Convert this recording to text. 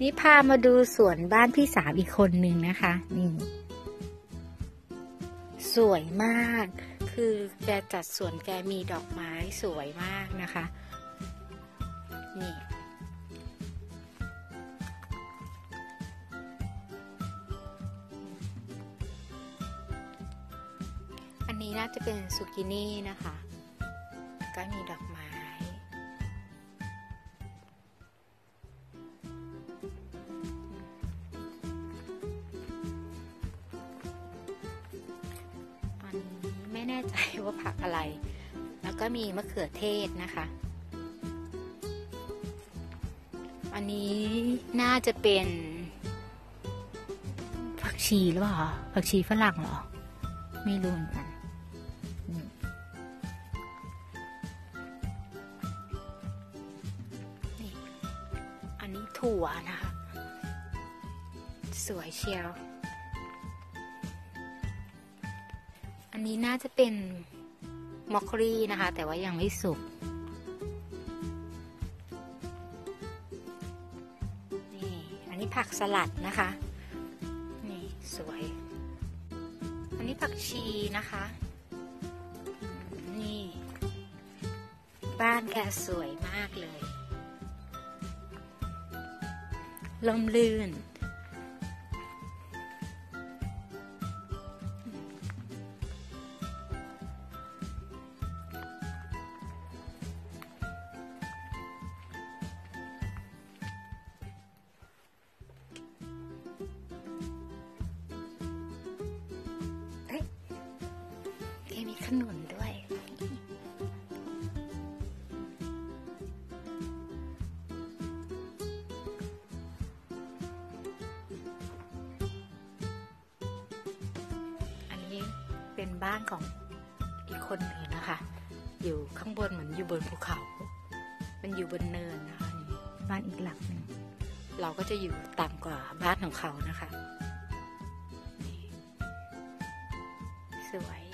นี่พามาดูสวนบ้านพี่สาวอีกคนหนึ่งนะคะนี่สวยมาก คือแกจัดสวนแกมีดอกไม้สวยมากนะคะ นี่ อันนี้น่าจะเป็นสุกินี่นะคะ ก็มีดอกไม้ แน่ใจว่าผักอะไร แล้วก็มีมะเขือเทศนะคะ อันนี้น่าจะเป็นผักชีหรือเปล่าผักชีฝรั่งเหรอ ไม่รู้เหมือนกันนี่อันนี้ถั่วนะคะ สวยเชียว อันนี้น่าจะเป็นมอคครีนะคะ แต่ว่ายังไม่สุกนี่อันนี้ผักสลัดนะคะ นี่สวย อันนี้ผักชีนะคะ นี่ บ้านแกสวยมากเลย ลมลื่น แกมีขนุนด้วย อันนี้เป็นบ้านของอีกคนหนึ่งนะคะ อยู่ข้างบนเหมือนอยู่บนภูเขา มันอยู่บนเนินนะคะนี่บ้านอีกหลังหนึ่งเราก็จะอยู่ต่ำกว่าบ้านของเขานะคะ สวย